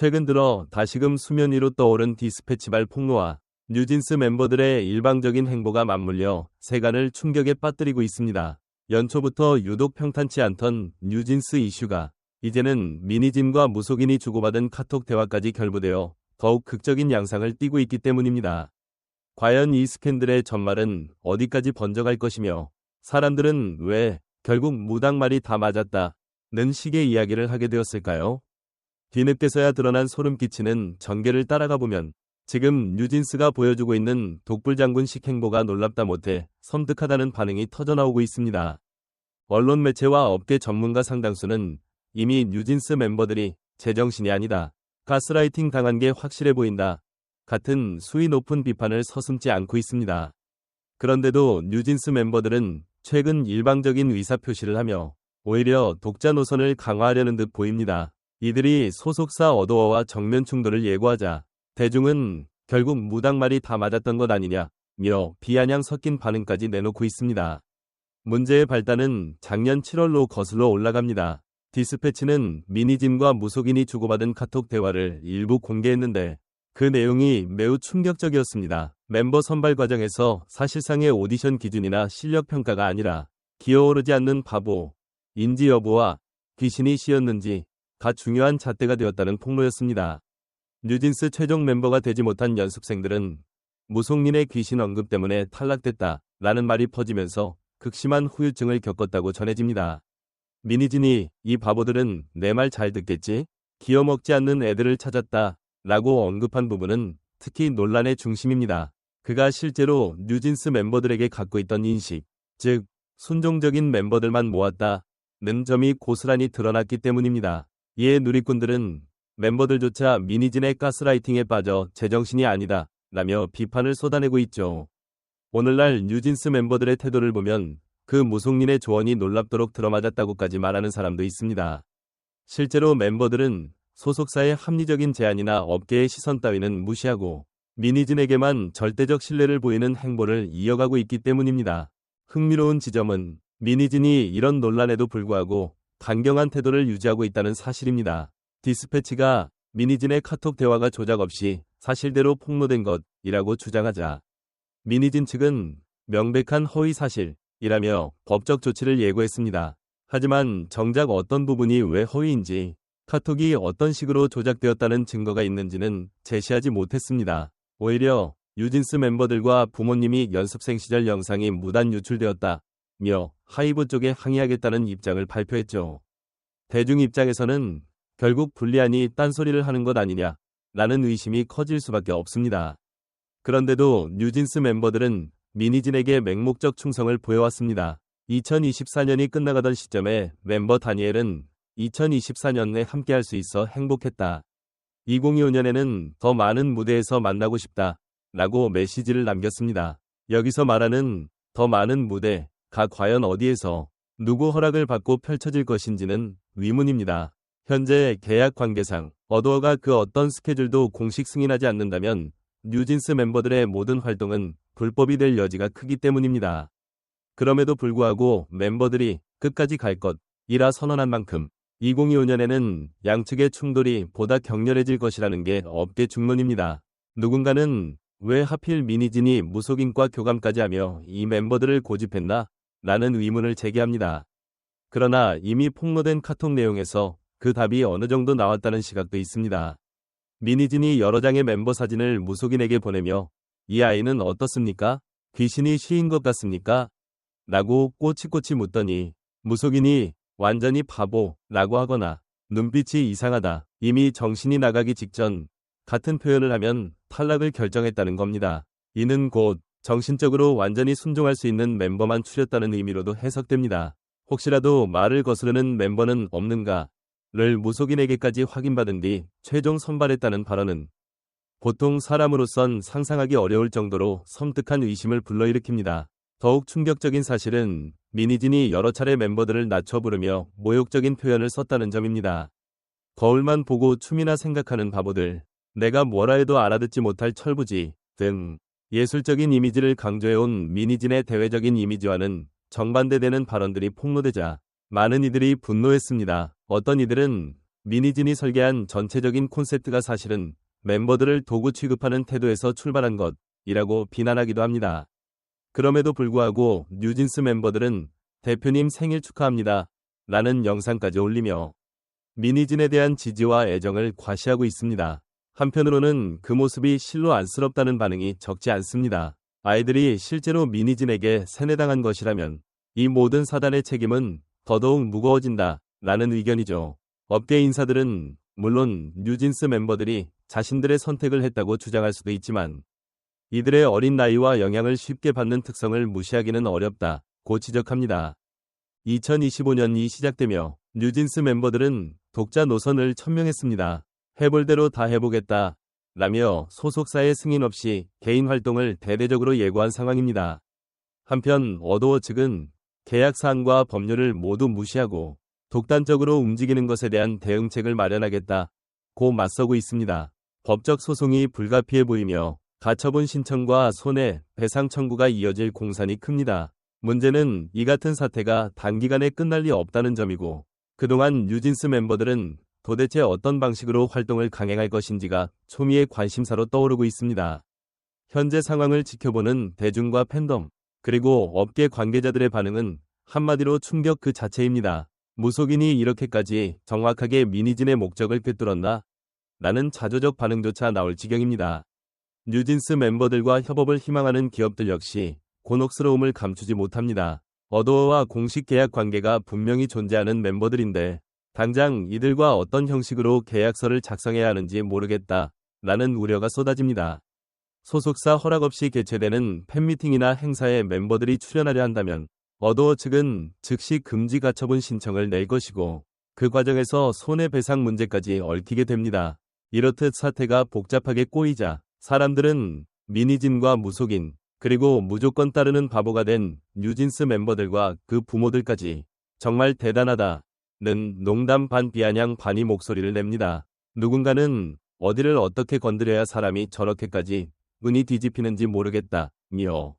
최근 들어 다시금 수면 위로 떠오른 디스패치발 폭로와 뉴진스 멤버들의 일방적인 행보가 맞물려 세간을 충격에 빠뜨리고 있습니다. 연초부터 유독 평탄치 않던 뉴진스 이슈가 이제는 미니진과 무속인이 주고받은 카톡 대화까지 결부되어 더욱 극적인 양상을 띠고 있기 때문입니다. 과연 이 스캔들의 전말은 어디까지 번져갈 것이며 사람들은 왜 결국 무당말이 다 맞았다 는 식의 이야기를 하게 되었을까요? 뒤늦게서야 드러난 소름 끼치는 전개를 따라가 보면 지금 뉴진스가 보여주고 있는 독불장군식 행보가 놀랍다 못해 섬뜩하다는 반응이 터져나오고 있습니다. 언론 매체와 업계 전문가 상당수는 이미 뉴진스 멤버들이 제정신이 아니다. 가스라이팅 당한 게 확실해 보인다. 같은 수위 높은 비판을 서슴지 않고 있습니다. 그런데도 뉴진스 멤버들은 최근 일방적인 의사표시를 하며 오히려 독자 노선을 강화하려는 듯 보입니다. 이들이 소속사 어도어와 정면 충돌을 예고하자 대중은 결국 무당말이 다 맞았던 것 아니냐며 비아냥 섞인 반응까지 내놓고 있습니다. 문제의 발단은 작년 7월로 거슬러 올라갑니다. 디스패치는 미니짐과 무속인이 주고받은 카톡 대화를 일부 공개했는데 그 내용이 매우 충격적이었습니다. 멤버 선발 과정에서 사실상의 오디션 기준이나 실력 평가가 아니라 기어오르지 않는 바보, 인지 여부와 귀신이 씌었는지 가 중요한 잣대가 되었다는 폭로였습니다. 뉴진스 최종 멤버가 되지 못한 연습생들은 무속인의 귀신 언급 때문에 탈락됐다 라는 말이 퍼지면서 극심한 후유증을 겪었다고 전해집니다. 미니진이 이 바보들은 내 말 잘 듣겠지? 기어먹지 않는 애들을 찾았다 라고 언급한 부분은 특히 논란의 중심입니다. 그가 실제로 뉴진스 멤버들에게 갖고 있던 인식, 즉 순종적인 멤버들만 모았다 는 점이 고스란히 드러났기 때문입니다. 이에 누리꾼들은 멤버들조차 미니진의 가스라이팅에 빠져 제정신이 아니다 라며 비판을 쏟아내고 있죠. 오늘날 뉴진스 멤버들의 태도를 보면 그 무속인의 조언이 놀랍도록 들어맞았다고까지 말하는 사람도 있습니다. 실제로 멤버들은 소속사의 합리적인 제안이나 업계의 시선 따위는 무시하고 미니진에게만 절대적 신뢰를 보이는 행보를 이어가고 있기 때문입니다. 흥미로운 지점은 미니진이 이런 논란에도 불구하고 강경한 태도를 유지하고 있다는 사실입니다. 디스패치가 미니진의 카톡 대화가 조작 없이 사실대로 폭로된 것이라고 주장하자 미니진 측은 명백한 허위 사실이라며 법적 조치를 예고했습니다. 하지만 정작 어떤 부분이 왜 허위인지 카톡이 어떤 식으로 조작되었다는 증거가 있는지는 제시하지 못했습니다. 오히려 유진스 멤버들과 부모님이 연습생 시절 영상이 무단 유출되었다 며 하이브 쪽에 항의하겠다는 입장을 발표했죠. 대중 입장에서는 결국 불리하니 딴소리를 하는 것 아니냐 라는 의심이 커질 수밖에 없습니다. 그런데도 뉴진스 멤버들은 미니진에게 맹목적 충성을 보여왔습니다. 2024년이 끝나가던 시점에 멤버 다니엘은 2024년에 함께할 수 있어 행복했다. 2025년에는 더 많은 무대에서 만나고 싶다. 라고 메시지를 남겼습니다. 여기서 말하는 더 많은 무대 가 과연 어디에서 누구 허락을 받고 펼쳐질 것인지는 위문입니다. 현재 계약 관계상 어도어가 그 어떤 스케줄도 공식 승인하지 않는다면 뉴진스 멤버들의 모든 활동은 불법이 될 여지가 크기 때문입니다. 그럼에도 불구하고 멤버들이 끝까지 갈 것이라 선언한 만큼 2025년에는 양측의 충돌이 보다 격렬해질 것이라는 게 업계 중론입니다. 누군가는 왜 하필 미니진이 무속인과 교감까지 하며 이 멤버들을 고집했나? 라는 의문을 제기합니다. 그러나 이미 폭로된 카톡 내용에서 그 답이 어느 정도 나왔다는 시각도 있습니다. 미니진이 여러 장의 멤버 사진을 무속인에게 보내며 이 아이는 어떻습니까? 귀신이 쉬인 것 같습니까? 라고 꼬치꼬치 묻더니 무속인이 완전히 바보 라고 하거나 눈빛이 이상하다 이미 정신이 나가기 직전 같은 표현을 하면 탈락을 결정했다는 겁니다. 이는 곧 정신적으로 완전히 순종할 수 있는 멤버만 추렸다는 의미로도 해석됩니다. 혹시라도 말을 거스르는 멤버는 없는가 를 무속인에게까지 확인받은 뒤 최종 선발했다는 발언은 보통 사람으로선 상상하기 어려울 정도로 섬뜩한 의심을 불러일으킵니다. 더욱 충격적인 사실은 미니진이 여러 차례 멤버들을 낮춰 부르며 모욕적인 표현을 썼다는 점입니다. 거울만 보고 춤이나 생각하는 바보들, 내가 뭐라 해도 알아듣지 못할 철부지 등 예술적인 이미지를 강조해온 미니진의 대외적인 이미지와는 정반대되는 발언들이 폭로되자 많은 이들이 분노했습니다. 어떤 이들은 미니진이 설계한 전체적인 콘셉트가 사실은 멤버들을 도구 취급하는 태도에서 출발한 것이라고 비난하기도 합니다. 그럼에도 불구하고 뉴진스 멤버들은 대표님 생일 축하합니다. 라는 영상까지 올리며 미니진에 대한 지지와 애정을 과시하고 있습니다. 한편으로는 그 모습이 실로 안쓰럽다는 반응이 적지 않습니다. 아이들이 실제로 미니진에게 세뇌당한 것이라면 이 모든 사단의 책임은 더더욱 무거워진다. 라는 의견이죠. 업계 인사들은 물론 뉴진스 멤버들이 자신들의 선택을 했다고 주장할 수도 있지만 이들의 어린 나이와 영향을 쉽게 받는 특성을 무시하기는 어렵다 고 지적합니다. 2025년이 시작되며 뉴진스 멤버들은 독자 노선을 천명했습니다. 해볼 대로 다 해보겠다. 라며 소속사의 승인 없이 개인 활동을 대대적으로 예고한 상황입니다. 한편 어도어 측은 계약 사항과 법률을 모두 무시하고 독단적으로 움직이는 것에 대한 대응책을 마련하겠다 고 맞서고 있습니다. 법적 소송이 불가피해 보이며 가처분 신청과 손해, 배상 청구가 이어질 공산이 큽니다. 문제는 이 같은 사태가 단기간에 끝날 리 없다는 점이고 그동안 뉴진스 멤버들은 도대체 어떤 방식으로 활동을 강행할 것인지가 초미의 관심사로 떠오르고 있습니다. 현재 상황을 지켜보는 대중과 팬덤, 그리고 업계 관계자들의 반응은 한마디로 충격 그 자체입니다. 무속인이 이렇게까지 정확하게 미니진의 목적을 꿰뚫었나? 라는 자조적 반응조차 나올 지경입니다. 뉴진스 멤버들과 협업을 희망하는 기업들 역시 곤혹스러움을 감추지 못합니다. 어도어와 공식 계약 관계가 분명히 존재하는 멤버들인데 당장 이들과 어떤 형식으로 계약서를 작성해야 하는지 모르겠다. 라는 우려가 쏟아집니다. 소속사 허락 없이 개최되는 팬미팅이나 행사에 멤버들이 출연하려 한다면 어도어 측은 즉시 금지 가처분 신청을 낼 것이고 그 과정에서 손해배상 문제까지 얽히게 됩니다. 이렇듯 사태가 복잡하게 꼬이자 사람들은 미니진과 무속인 그리고 무조건 따르는 바보가 된 뉴진스 멤버들과 그 부모들까지 정말 대단하다. 는 농담 반 비아냥 반이 목소리를 냅니다. 누군가는 어디를 어떻게 건드려야 사람이 저렇게까지 은이 뒤집히는지 모르겠다. 며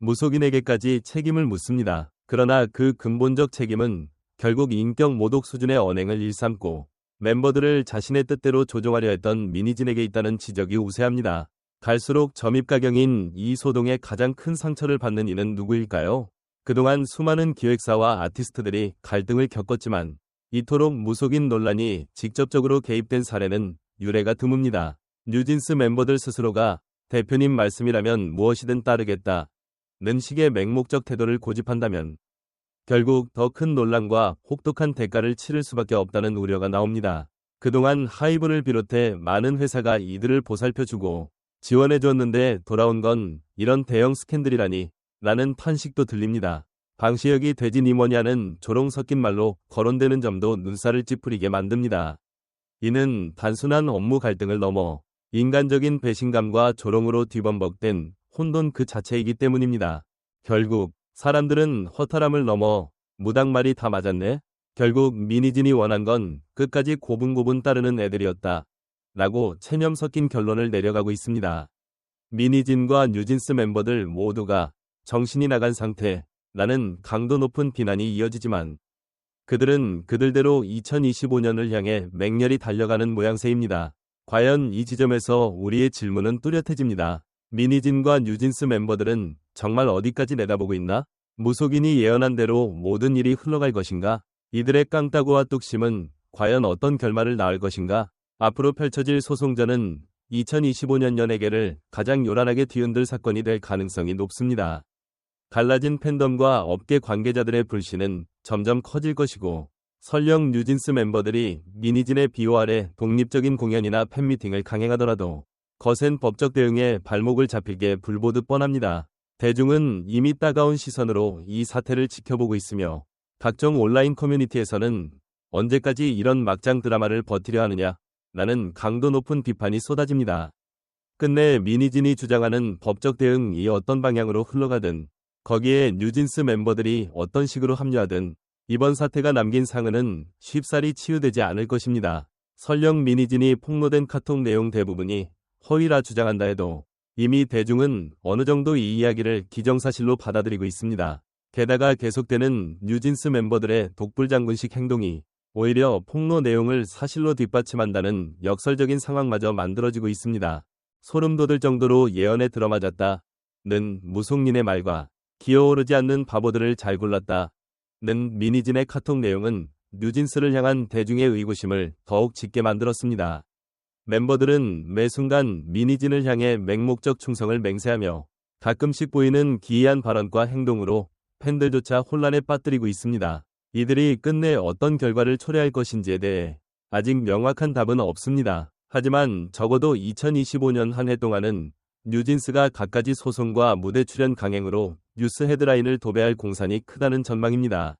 무속인에게까지 책임을 묻습니다. 그러나 그 근본적 책임은 결국 인격 모독 수준의 언행을 일삼고 멤버들을 자신의 뜻대로 조종하려 했던 미니진에게 있다는 지적이 우세합니다. 갈수록 점입가경인 이 소동에 가장 큰 상처를 받는 이는 누구일까요? 그동안 수많은 기획사와 아티스트들이 갈등을 겪었지만 이토록 무속인 논란이 직접적으로 개입된 사례는 유례가 드뭅니다. 뉴진스 멤버들 스스로가 대표님 말씀이라면 무엇이든 따르겠다. 는 식의 맹목적 태도를 고집한다면 결국 더 큰 논란과 혹독한 대가를 치를 수밖에 없다는 우려가 나옵니다. 그동안 하이브를 비롯해 많은 회사가 이들을 보살펴주고 지원해줬는데 돌아온 건 이런 대형 스캔들이라니 라는 탄식도 들립니다. 방시혁이 돼지니 뭐냐는 조롱 섞인 말로 거론되는 점도 눈살을 찌푸리게 만듭니다. 이는 단순한 업무 갈등을 넘어 인간적인 배신감과 조롱으로 뒤범벅된 혼돈 그 자체이기 때문입니다. 결국 사람들은 허탈함을 넘어 무당말이 다 맞았네? 결국 미니진이 원한 건 끝까지 고분고분 따르는 애들이었다. 라고 체념 섞인 결론을 내려가고 있습니다. 미니진과 뉴진스 멤버들 모두가 정신이 나간 상태 라는 강도 높은 비난이 이어지지만 그들은 그들대로 2025년을 향해 맹렬히 달려가는 모양새입니다. 과연 이 지점에서 우리의 질문은 뚜렷해집니다. 미니진과 뉴진스 멤버들은 정말 어디까지 내다보고 있나? 무속인이 예언한 대로 모든 일이 흘러갈 것인가? 이들의 깡따구와 뚝심은 과연 어떤 결말을 낳을 것인가? 앞으로 펼쳐질 소송전은 2025년 연예계를 가장 요란하게 뒤흔들 사건이 될 가능성이 높습니다. 갈라진 팬덤과 업계 관계자들의 불신은 점점 커질 것이고 설령 뉴진스 멤버들이 미니진의 비호 아래 독립적인 공연이나 팬미팅을 강행하더라도 거센 법적 대응에 발목을 잡히게 불보듯 뻔합니다. 대중은 이미 따가운 시선으로 이 사태를 지켜보고 있으며 각종 온라인 커뮤니티에서는 언제까지 이런 막장 드라마를 버티려 하느냐 라는 강도 높은 비판이 쏟아집니다. 끝내 미니진이 주장하는 법적 대응이 어떤 방향으로 흘러가든 거기에 뉴진스 멤버들이 어떤 식으로 합류하든 이번 사태가 남긴 상흔은 쉽사리 치유되지 않을 것입니다. 설령 미니진이 폭로된 카톡 내용 대부분이 허위라 주장한다 해도 이미 대중은 어느 정도 이 이야기를 기정사실로 받아들이고 있습니다. 게다가 계속되는 뉴진스 멤버들의 독불장군식 행동이 오히려 폭로 내용을 사실로 뒷받침한다는 역설적인 상황마저 만들어지고 있습니다. 소름 돋을 정도로 예언에 들어맞았다. 는 무속인의 말과 기어오르지 않는 바보들을 잘 골랐다. 는 미니진의 카톡 내용은 뉴진스를 향한 대중의 의구심을 더욱 짙게 만들었습니다. 멤버들은 매 순간 미니진을 향해 맹목적 충성을 맹세하며 가끔씩 보이는 기이한 발언과 행동으로 팬들조차 혼란에 빠뜨리고 있습니다. 이들이 끝내 어떤 결과를 초래할 것인지에 대해 아직 명확한 답은 없습니다. 하지만 적어도 2025년 한 해 동안은 뉴진스가 갖가지 소송과 무대 출연 강행으로 뉴스 헤드라인을 도배할 공산이 크다는 전망입니다.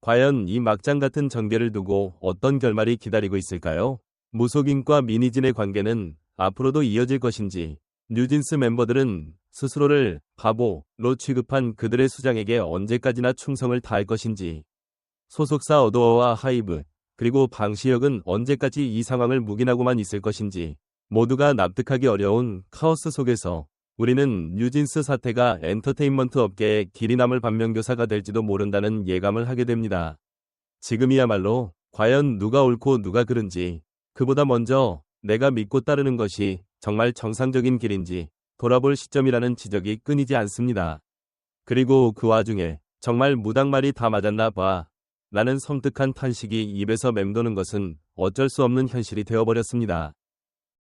과연 이 막장 같은 전개를 두고 어떤 결말이 기다리고 있을까요? 무속인과 미니진의 관계는 앞으로도 이어질 것인지 뉴진스 멤버들은 스스로를 바보로 취급한 그들의 수장에게 언제까지나 충성을 다할 것인지 소속사 어도어와 하이브 그리고 방시혁은 언제까지 이 상황을 묵인하고만 있을 것인지 모두가 납득하기 어려운 카오스 속에서 우리는 뉴진스 사태가 엔터테인먼트 업계의 길이 남을 반면교사가 될지도 모른다는 예감을 하게 됩니다. 지금이야말로 과연 누가 옳고 누가 그른지 그보다 먼저 내가 믿고 따르는 것이 정말 정상적인 길인지 돌아볼 시점이라는 지적이 끊이지 않습니다. 그리고 그 와중에 정말 무당말이 다 맞았나 봐. 라는 섬뜩한 탄식이 입에서 맴도는 것은 어쩔 수 없는 현실이 되어버렸습니다.